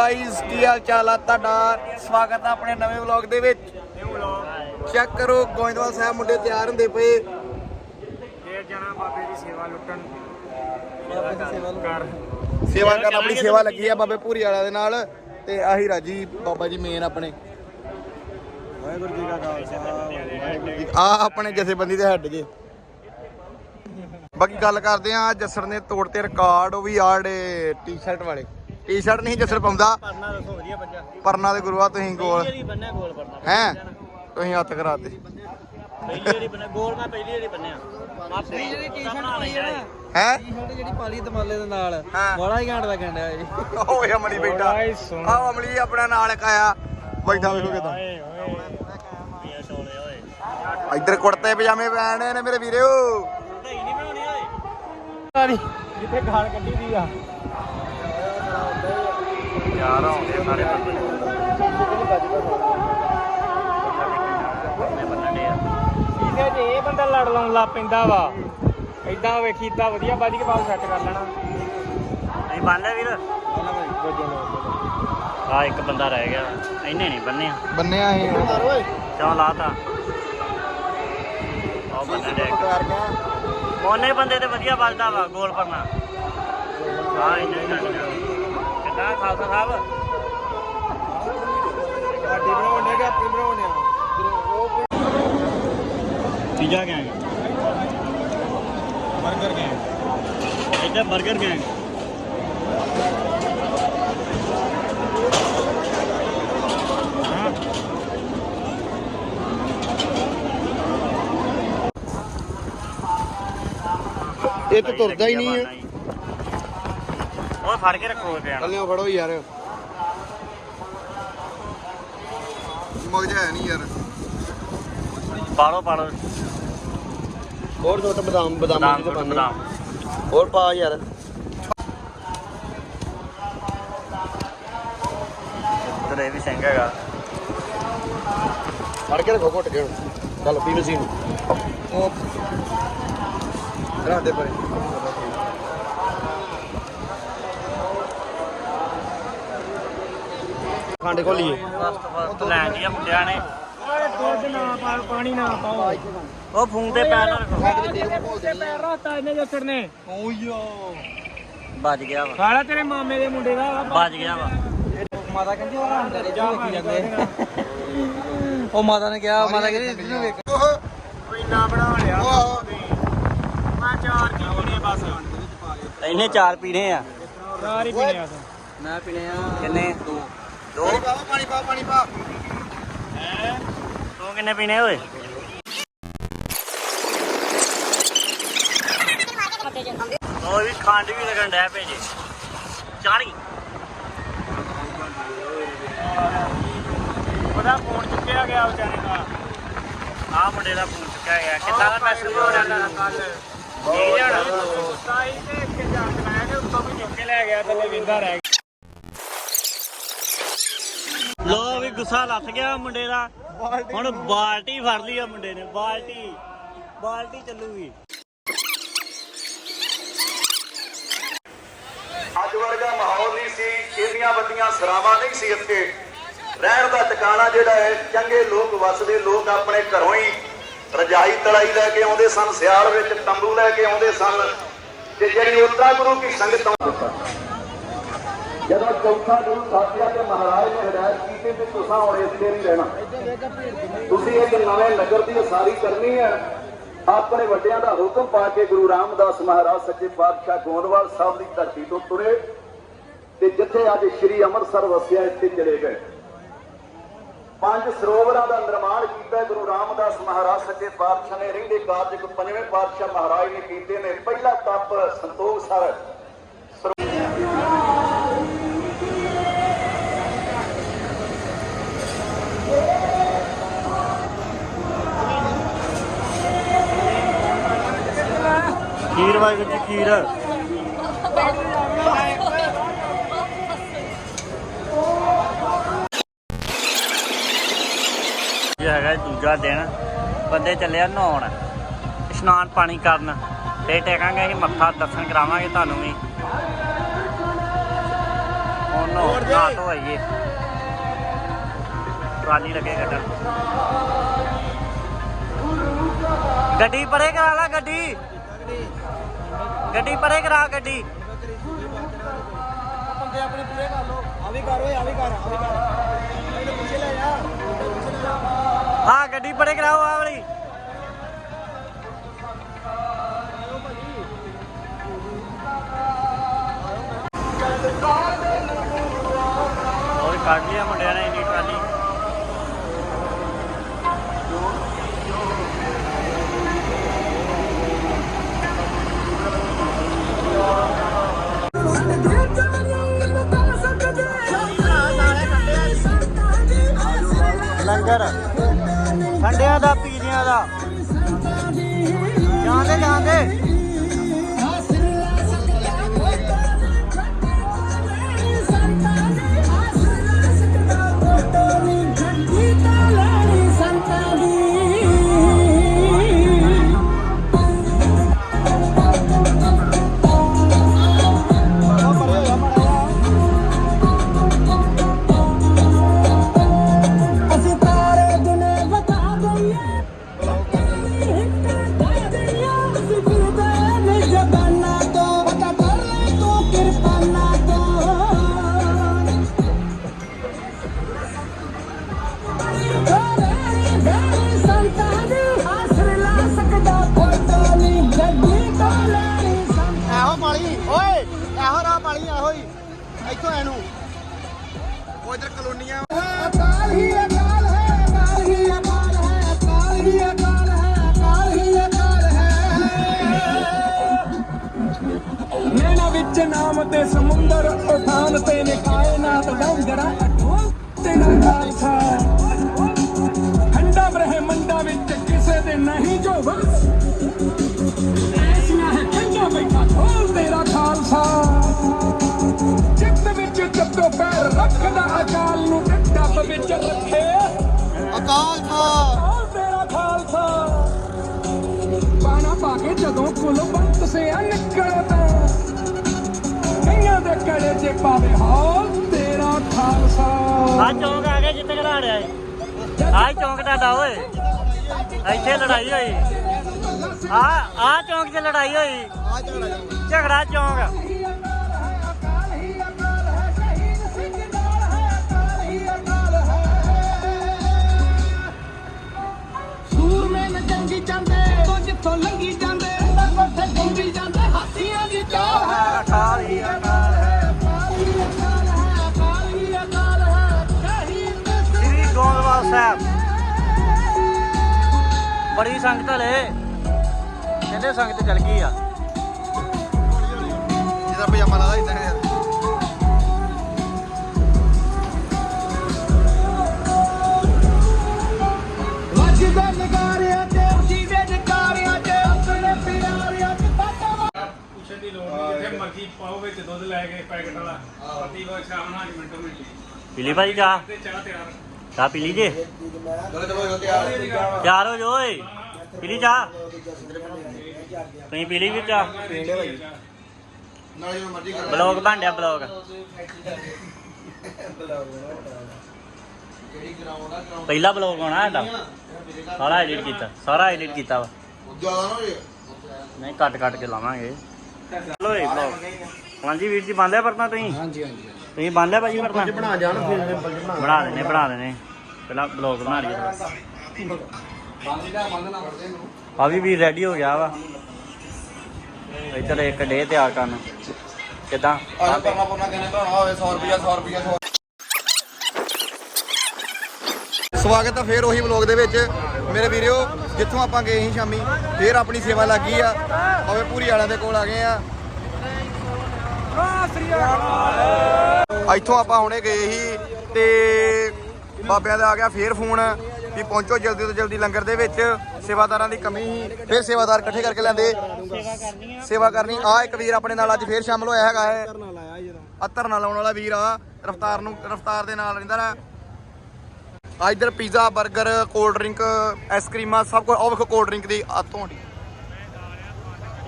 Guys ਕੀ ਹਾਲ ਚਾਲ ਆ ਤੁਹਾਡਾ? ਸਵਾਗਤ ਆ ਆਪਣੇ ਨਵੇਂ ਵਲੌਗ ਦੇ ਵਿੱਚ। ਚੈੱਕ ਕਰੋ ਗੋਇੰਦਵਾਲ ਸਾਹਿਬ ਮੁੰਡੇ ਤਿਆਰ ਹੁੰਦੇ ਪਏ। ਫੇਰ ਜਾਣਾ ਬਾਬੇ ਦੀ ਸੇਵਾ ਲੁੱਟਣ। ਕਰ ਸੇਵਾ ਕਰਨ ਆਪਣੀ ਸੇਵਾ ਲੱਗੀ ਆ ਬਾਬੇ ਪੂਰੀ ਵਾਲਿਆਂ ਦੇ ਨਾਲ। ਤੇ ਆਹੀ ਰਾਜੀ ਬਾਬਾ ਜੀ ਮੇਨ ਆਪਣੇ। ਵਾਹਿਗੁਰੂ ਜੀ ਖਾਲਸਾ ਆ ਆਪਣੇ ਜਥੇਬੰਦੀ ਦੇ ਹੈੱਡ ਜੇ। ਬਾਕੀ ਗੱਲ ਕਰਦੇ ਆ ਜਸਰ ਨੇ ਤੋੜਤੇ ਰਿਕਾਰਡ ਉਹ ਵੀ ਆੜੇ ਟੀ-ਸ਼ਰਟ ਵਾਲੇ। ਟੀ-ਸ਼ਰਟ ਨਹੀਂ ਜਸਰ ਪਾਉਂਦਾ। ਪਰਨਾ ਦੱਸੋ ਵਧੀਆ ਬੱਚਾ। ਪਰਨਾ ਦੇ ਗੁਰੂਆ ਤੁਸੀਂ ਗੋਲ। ਪਹਿਲੀ ਵਾਰੀ ਬੰਨਿਆ ਗੋਲ ਪਰਨਾ। ਹੈ? ਤੁਸੀਂ ਹੱਥ ਕਰਾਤੇ। ਪਹਿਲੀ ਵਾਰੀ ਬੰਨਿਆ ਗੋਲ ਮੈਂ ਪਹਿਲੀ ਵਾਰੀ ਬੰਨਿਆ। ਆਪਣੀ ਜਿਹੜੀ ਟੀ-ਸ਼ਰਟ ਪਾਈ ਹੈ ਹੈ? ਟੀ-ਸ਼ਰਟ ਜਿਹੜੀ ਪਾਲੀ ਦਮਾਲੇ ਦੇ ਨਾਲ। ਬੜਾ ਹੀ ਘੈਂਟ ਲੱਗਣ ਡਿਆ ਜੀ ਓਏ ਅਮਲੀ ਬੈਠਾ। ਆਹ ਅਮਲੀ ਆਪਣਾ ਨਾਲ ਇੱਕ ਆਇਆ ਬੈਠਾ ਵੇਖੋ ਕਿਦਾਂ। ਇੱਧਰ ਕੁੜਤੇ ਪਜਾਮੇ ਪੈਣੇ ਨੇ ਮੇਰੇ ਵੀਰੋ। ਢਈ ਨਹੀਂ ਬਣਾਉਣੀ ਓਏ। ਜਿੱਥੇ ਗਾਲ ਕੱਢੀ ਦੀ ਆ। ਯਾਰ ਆਉਂਦੇ ਸਾਰੇ ਬੰਦੇ। ਠੀਕ ਹੈ ਜੇ ਇਹ ਬੰਦਾ ਲੜ ਲਾਉਣ ਲੱਗ ਪੈਂਦਾ ਵਾ। ਐਦਾਂ ਵੇਖੀ ਤਾਂ ਵਧੀਆ ਬਾਜੀ ਕੇ ਬਾਲ ਸੈੱਟ ਕਰ ਲੈਣਾ। ਨਹੀਂ ਬੰਨ ਲੈ ਵੀਰ? ਆ ਇੱਕ ਬੰਦਾ ਰਹਿ ਗਿਆ ਇੰਨੇ ਨਹੀਂ ਬੰਨਿਆ। ਬੰਨਿਆ ਇਹ। ਓਏ। ਕਿਉਂ ਲਾਤਾ ਉਹ ਬੰਦਾ ਡੈਕ ਮੋਨੇ ਬੰਦੇ ਤੇ ਵਧੀਆ ਵੱਜਦਾ ਵਾ ਗੋਲ ਪਰਨਾ ਇੰਨੇ ਖਾਲਸਾ ਸਾਹਿਬ। ਸਾਡੀ ਬਣਾਉਣੇ ਕਿ ਆਪਣੀ ਬਣਾਉਣੇ ਆ ਪੀਜ਼ਾ ਗੈਂਗ 버ਗਰ ਗਏ ਇੱਧਰ 버ਗਰ ਗੈਂਗ ਹਾਂ? ਇਹ ਤਾਂ ਤੁਰਦਾ ਹੀ ਨਹੀਂ ਹੈ। ਉਹ ਫੜ ਕੇ ਰੱਖੋ ਪਿਆ ਕੱਲਿਓ ਫੜੋ ਯਾਰ। ਮਗਜ ਹੈ ਨਹੀਂ ਯਾਰ। ਪਾਲੋ ਪਾਲੋ। ਹੋਰ ਛੋਟਾ ਬਦਾਮ ਬਦਾਮ ਸੁੱਟ ਬਦਾਮ। ਹੋਰ ਪਾ ਯਾਰ। ਇੱਧਰ ਇਹ ਵੀ ਸਿੰਘ ਹੈਗਾ। ਫੜ ਕੇ ਰੱਖੋ ਘੁੱਟ ਕੇ ਹੁਣ। ਚੱਲ ਪੀ ਮਸ਼ੀਨ। ਉਹ ਰੱਖ ਦੇ ਪਰੇ। ਖੰਡ ਖੋਲੀਏ। ਉਹ ਲੈਣ ਦੀਆਂ ਮੁੰਡਿਆਂ ਨੇ ਓਏ ਦੁੱਧ ਨਾ ਪਾਓ ਪਾਣੀ ਨਾ ਪਾਓ ਉਹ ਫੋਨ ਤੇ ਪੈਰ ਨਾ ਰੱਖੋ। ਤੇ ਪੈਰ ਰੱਖਤਾ ਇਹਨੇ ਜੱਸੜ ਨੇ ਵੱਜ ਗਿਆ ਵਾ। ਸਾਲਾ ਤੇਰੇ ਮਾਮੇ ਦੇ ਮੁੰਡੇ ਦਾ ਵੱਜ ਗਿਆ ਵਾ। ਮਾਤਾ ਕਹਿੰਦੀ ਉਹ ਹੰਦੇ ਨੇ ਜੋ ਵੇਖੀ ਜਾਂਦੇ। ਉਹ ਮਾਤਾ ਨੇ ਕਿਹਾ ਮਾਤਾ ਕਹਿੰਦੀ ਇਹਨੂੰ ਵੇਖ ਇੰਨਾ ਬਣਾ ਲਿਆ ਮੈਂ ਚਾਰ ਕੀ ਪੀਣੇ ਬਸ ਇਹਨੇ ਚਾਰ ਪੀਣੇ ਆ ਚਾਰ ਹੀ ਪੀਣੇ ਆ। ਮੈਂ ਪੀਣੇ ਆ। ਕਿੰਨੇ? ਦੋ। ਦੋ ਪਾ ਪਾਣੀ ਪਾ ਪਾਣੀ ਪਾ ਤੂੰ ਕਿੰਨੇ ਪੀਣੇ ਓਏ? ਉਹ ਵੀ ਖੰਡ ਵੀ ਲੱਗਣ ਡੈ ਭੇਜੇ ਚਾਲੀ। ਉਹਦਾ ਫੋਨ ਚੁੱਕਿਆ ਗਿਆ ਵਿਚਾਰੇ ਦਾ। ਆ ਮੁੰਡੇ ਦਾ ਫੋਨ ਚੁੱਕਿਆ ਗਿਆ। ਕਿੱਦਾਂ ਦਾ ਮੈਸੇਜ ਹੋ ਰਿਹਾ ਕੱਲ ਠੀਕ ਜਾਣਾ ਸਾਈ ਤੇ ਇੱਕ ਜਾਨ ਲੈ ਕੇ ਉੱਤੋਂ ਵੀ ਚੁੱਕ ਕੇ ਲੈ ਗਿਆ ਥੱਲੇ ਵਿੰਦਾ ਰਹਿ ਗਿਆ। ਗੁੱਸਾ ਲੱਥ ਗਿਆ ਮੁੰਡੇ ਦਾ। ਹੁਣ ਬਾਲਟੀ ਫੜ ਲਈ ਆ ਮੁੰਡੇ ਨੇ ਬਾਲਟੀ। ਬਾਲਟੀ ਚੱਲੂਗੀ। ਅੱਜ ਵਰਗਾ ਮਾਹੌਲ ਨਹੀਂ ਸੀ ਇਹਦੀਆਂ ਵੱਡੀਆਂ ਸਰਾਵਾਂ ਨਹੀਂ ਸੀ ਇੱਥੇ। ਰਹਿਣ ਦਾ ਟਿਕਾਣਾ ਜਿਹੜਾ ਹੈ ਚੰਗੇ ਲੋਕ ਵਸਦੇ ਲੋਕ ਆਪਣੇ ਘਰੋਂ ਹੀ ਰਜਾਈ ਤਲਾਈ ਲੈ ਕੇ ਆਉਂਦੇ ਸਨ ਸਿਆਲ ਵਿੱਚ ਤੰਬੂ ਲੈ ਕੇ ਆਉਂਦੇ ਸਨ। ਤੇ ਜਿਹੜੀ ਉਤਰਾ ਗੁਰੂ ਕੀ ਸੰਗਤ ਦਿੱਤਾ ਜਦੋਂ ਚੌਥਾ ਗੁਰੂ ਸਾਥੀਆ ਤੇ ਮਹਾਰਾਜ ਨੇ ਹਦਾਇਤ ਕੀਤੀ ਤੇ ਤੁਸੀਂ ਹੁਣ ਇੱਥੇ ਨਹੀਂ ਰਹਿਣਾ। ਤੁਸੀਂ ਇੱਕ ਨਵੇਂ ਨਗਰ ਦੀ ਉਸਾਰੀ ਕਰਨੀ ਹੈ। ਆਪਣੇ ਵੱਡਿਆਂ ਦਾ ਹੁਕਮ ਪਾ ਕੇ ਗੁਰੂ ਰਾਮਦਾਸ ਮਹਾਰਾਜ ਸੱਚੇ ਪਾਤਸ਼ਾਹ ਗੋਂਦਵਾਲ ਸਾਹਿਬ ਦੀ ਧਰਤੀ ਤੋਂ ਤੁਰੇ ਤੇ ਜਿੱਥੇ ਅੱਜ ਸ੍ਰੀ ਅੰਮ੍ਰਿਤਸਰ ਵਸਿਆ ਇੱਥੇ ਚਲੇ ਗਏ। ਪੰਜ ਸਰੋਵਰਾਂ ਦਾ ਨਿਰਮਾਣ ਕੀਤਾ ਗੁਰੂ ਰਾਮਦਾਸ ਮਹਾਰਾਜ ਸੱਚੇ ਪਾਤਸ਼ਾਹ ਨੇ। ਰਹਿੰਦੇ ਕਾਰਜ ਪੰਜਵੇਂ ਪਾਤਸ਼ਾਹ ਮਹਾਰਾਜ ਨੇ ਕੀਤੇ ਨੇ। ਪਹਿਲਾ ਤਪ ਸੰਤੋਖ ਸਰ ਵਾਹਿਗੁਰੂ ਜੀ ਖੀਰ ਇਹ ਹੈਗਾ ਦੂਜਾ ਦਿਨ। ਬੰਦੇ ਚੱਲਿਆ ਨਹਾਉਣ। ਇਸ਼ਨਾਨ ਪਾਣੀ ਕਰਨ। ਤੇ ਟੇਕਾਂਗੇ ਅਸੀਂ ਮੱਥਾ ਦਰਸ਼ਨ ਕਰਾਵਾਂਗੇ ਤੁਹਾਨੂੰ ਵੀ। ਹੁਣ ਨੋ ਨਾ ਤੋਂ ਆਈਏ ਟਰਾਲੀ ਲੱਗੇ ਗੱਡਣ ਗੱਡੀ ਪਰੇ ਕਰਾ ਲਾ ਗੱਡੀ। ਗੱਡੀ ਪਰੇ ਕਰਾ ਗੱਡੀ। ਬੰਦੇ ਆਪਣੇ ਪੂਰੇ ਕਰ ਲੋ ਆ ਵੀ ਕਰ ਓਏ ਆ ਵੀ ਕਰ ਆ ਵੀ ਕਰ। ਇਹਦੇ ਪਿੱਛੇ ਲੈ ਜਾ ਪਿੱਛੇ ਲੈ ਜਾ। ਹਾਂ ਗੱਡੀ ਪਰੇ ਕਰਾਓ ਆ ਵਾਲੀ। ਹੋਰ ਕੱਢ ਲਿਆ ਮੁੰਡਿਆਂ ਨੇ। ਲੰਗਰ ਵਿੱਚ ਨਾਮ ਤੇ ਸਮੁੰਦਰ ਉਠਾਨ ਤੇ ਨੇ ਕਾਇਨਾਤ ਡੰਗਰਾ ਤੇਰਾ ਖਾਲਸਾ। ਖੰਡਾ ਬ੍ਰਹਿਮੰਡਾ ਵਿੱਚ ਕਿਸੇ ਦੇ ਨਹੀਂ ਜੋ ਵਸ ਐਸੀਆਂ ਹੈ ਖੰਡਾ ਬੈਠਾ ਢੋਲ ਤੇਰਾ ਖਾਲਸਾ। ਚਿੱਤ ਵਿੱਚ ਜਦੋਂ ਪੈਰ ਰੱਖਦਾ ਅਕਾਲ ਨੂੰ ਡੱਬ ਵਿੱਚ ਰੱਖੇ। ਅਕਾਲ ਖਾ ਤੇਰਾ ਖਾਲਸਾ। ਪਾਣਾ ਪਾ ਕੇ ਜਦੋਂ ਕੁਲਵੰਤ ਸਿਆ ਨਿਕਲਦਾ ਕਈਆਂ ਦੇ ਕੜੇ 'ਚ ਪਾਵੇ ਹਾਲ ਤੇਰਾ ਖਾਲਸਾ। ਆ ਚੌਂਕ ਆ ਗਿਆ ਜਿੱਥੇ ਰਿਹਾ ਏ ਆ ਚੌਂਕ ਤੁਹਾਡਾ ਓਏ। ਇੱਥੇ ਲੜਾਈ ਹੋਈ। ਆ ਆ ਚੌਂਕ 'ਚ ਲੜਾਈ ਹੋਈ। ਝਗੜਾ ਚੌਂਕ। ਸਿੰਘ ਜੰਗੀ ਜਾਂਦੇ ਤੋਂ ਜਿੱਥੋਂ ਲੰਗੀ ਜਾਂਦੇ ਅੰਦਰ ਕੋਠੇ ਗੁੰਗੀ ਜਾਂਦੇ ਹਾਥੀਆਂ ਦੀ ਚਾਲ ਹੈ ਅਕਾਲ ਹੀ ਸ੍ਰੀ ਗੋਂਦਵਾਲ ਸਾਹਿਬ। ਬੜੀ ਸੰਗਤ ਹਲੇ। ਕਹਿੰਦੇ ਸੰਗਤ ਚਲ ਗਈ ਆ। ਜਿਹਦਾ ਪਜਾਮਾ ਲਾਦਾ ਇਦਾਂ ਪਾਓ ਵਿੱਚ ਦੁੱਧ ਲੈ ਕੇ ਪੈਕਟ ਵਾਲਾ ਪਤੀ ਵਾ ਸ਼ਾਮ ਨਾਲ ਮਿੰਟੋ ਮਿੰਟੀ। ਪੀਲੀ ਭਾਜੀ ਚਾਹ? ਤੇ ਚਾਹ ਤਿਆਰ। ਚਾਹ ਪੀ ਲਈ ਜੇ? ਤਿਆਰ ਤਿਆਰ ਹੋ ਜੋ ਓਏ। ਪੀਲੀ ਚਾਹ? ਤੁਸੀਂ ਪੀਲੀ ਵੀ ਚਾਹ? ਨਾਲ ਜਦੋਂ ਮਰਜ਼ੀ ਕਰ ਬਲੌਗ ਬਣ ਬਲੌਗ। ਪਹਿਲਾ ਬਲੌਗ ਆਉਣਾ ਸਾਡਾ ਸਾਰਾ ਐਡਿਟ ਕੀਤਾ ਸਾਰਾ ਐਡਿਟ ਕੀਤਾ ਵਾ। ਨਹੀਂ ਕੱਟ ਕੱਟ ਕੇ ਲਾਵਾਂਗੇ। ਚਲੋ ਇਹ ਬਲੌਗ ਹਾਂਜੀ ਵੀਰ ਜੀ ਬੰਦ ਹੈ ਪਰਨਾ ਤੁਸੀਂ? ਹਾਂਜੀ ਹਾਂਜੀ ਤੁਸੀਂ ਬੰਦ ਹੈ ਭਾਜੀ ਪਰਨਾ? ਬਣਾ ਜਾਣ ਫਿਰ ਸਿੰਪਲ ਬਣਾ ਬਣਾ ਦੇਣੇ ਬਣਾ ਦੇਣੇ ਪਹਿਲਾਂ ਬਲੌਗ ਬਣਾ ਲਈਏ। ਥੋੜ੍ਹਾ। ਆ ਵੀ ਵੀ ਰੈਡੀ ਹੋ ਗਿਆ ਵਾ। ਇੱਧਰ ਇੱਕ ਡੇ ਤਿਆਰ ਕਰਨ। ਕਿਦਾਂ? ਆਹ ਪਰਨਾ ਪਰਨਾ ਕਿੰਨੇ ਬਣਾਉਣਾ ਹੋਵੇ 100 ਰੁਪਿਆ 100 ਰੁਪਿਆ ਸਵਾਗਤ ਹੈ ਫੇਰ ਉਹੀ ਵਲੌਗ ਦੇ ਵਿੱਚ। ਮੇਰੇ ਵੀਰਿਓ ਜਿੱਥੋਂ ਆਪਾਂ ਗਏ ਸੀ ਸ਼ਾਮੀ, ਫੇਰ ਆਪਣੀ ਸੇਵਾ ਲੱਗੀ ਆ। ਹਵੇ ਪੂਰੀ ਵਾਲਿਆਂ ਦੇ ਕੋਲ ਆ ਗਏ ਆ। ਇੱਥੋਂ ਆਪਾਂ ਹੁਣੇ ਗਏ ਸੀ ਤੇ ਬਾਬਿਆਂ ਦਾ ਆ ਗਿਆ ਫੇਰ ਫੋਨ ਵੀ ਪਹੁੰਚੋ ਜਲਦੀ ਤੋਂ ਜਲਦੀ ਲੰਗਰ ਦੇ ਵਿੱਚ। ਸੇਵਾਦਾਰਾਂ ਦੀ ਕਮੀ ਸੀ, ਫੇਰ ਸੇਵਾਦਾਰ ਇਕੱਠੇ ਕਰਕੇ ਲੈਂਦੇ ਸੇਵਾ ਕਰਨੀ ਆ। ਇੱਕ ਵੀਰ ਆਪਣੇ ਨਾਲ ਅੱਜ ਫੇਰ ਸ਼ਾਮਲ ਹੋਇਆ ਹੈਗਾ ਹੈ। ਅਤਰ ਨਾਲ ਲਾਉਣ ਵਾਲਾ ਵੀਰ ਆ। ਰਫਤਾਰ ਨੂੰ, ਰਫਤਾਰ ਦੇ ਨਾਲ ਰਹਿੰਦਾ ਨਾ। ਆ ਇਧਰ ਪੀਜ਼ਾ 버ਗਰ ਕੋਲਡ ਡਰਿੰਕ ਆਈਸਕ੍ਰੀਮਾਂ ਸਭ ਕੁਝ। ਉਹ ਵੇਖੋ ਕੋਲਡ ਡਰਿੰਕ ਦੀ ਆ ਤੁਹਾਡੀ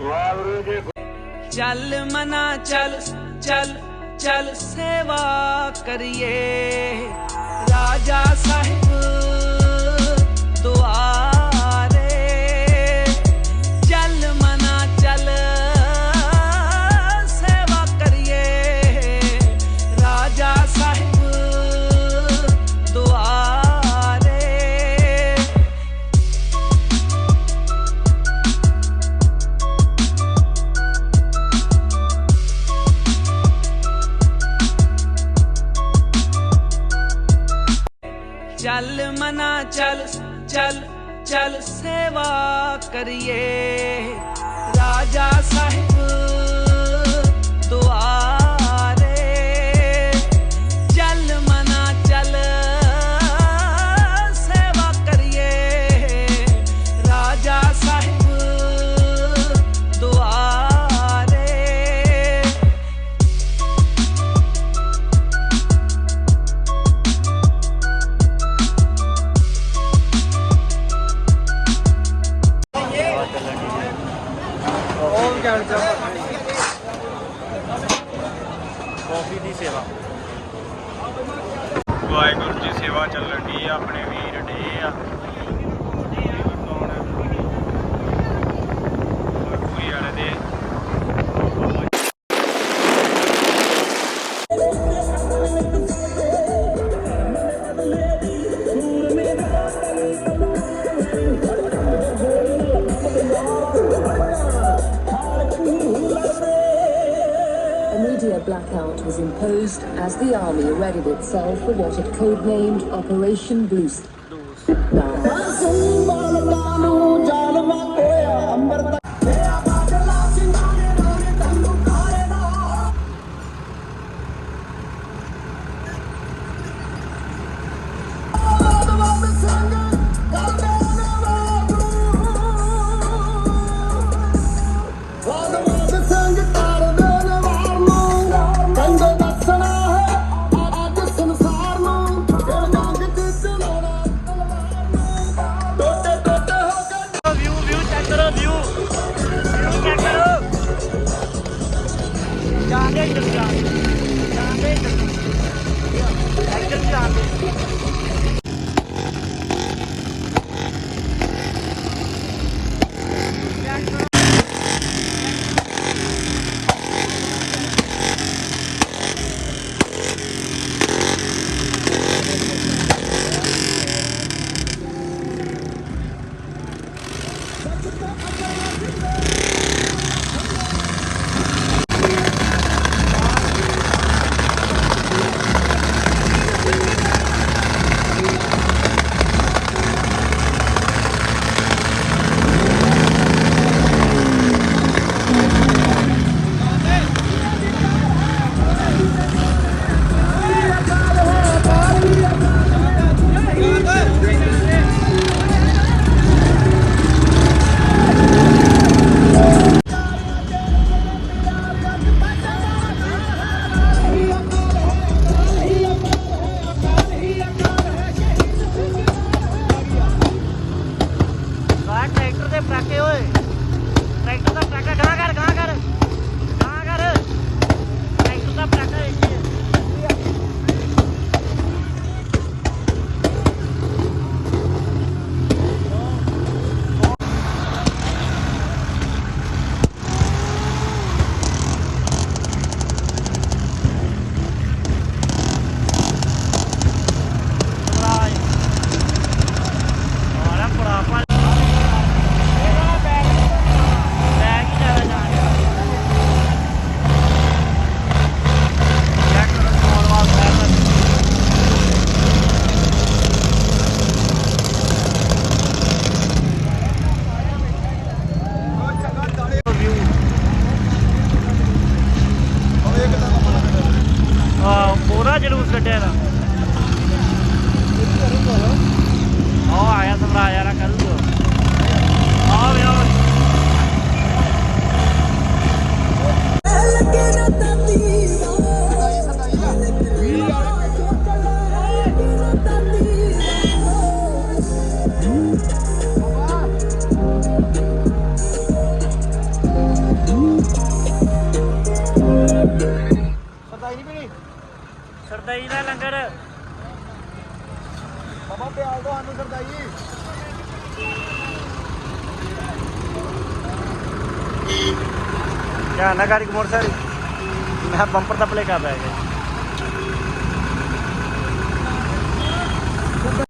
ਵਾਹਿਗੁਰੂ ਚੱਲ ਮਨਾ, ਚੱਲ ਚੱਲ ਚੱਲ ਸੇਵਾ ਕਰੀਏ। ਰਾਜਾ ਸਾਹਿਬ ਚੱਲ ਚੱਲ ਚੱਲ ਸੇਵਾ ਕਰੀਏ Raja Sahib itself for what it codenamed Operation Boost. Sardai ਦਾ ਲੰਗਰ। ਬਾਬਾ ਪਿਆਲ ਤੋਂ ਸਾਨੂੰ ਸਰਦਾਈ। ਧਿਆਨ ਨਾਲ ਗਾੜੀ ਮੋਟਰਸਾਈਕਲ। ਮੈਂ ਬੰਪਰ ਤਾਂ ਪਲੇ ਕਰ ਰਿਹਾ ਹੈ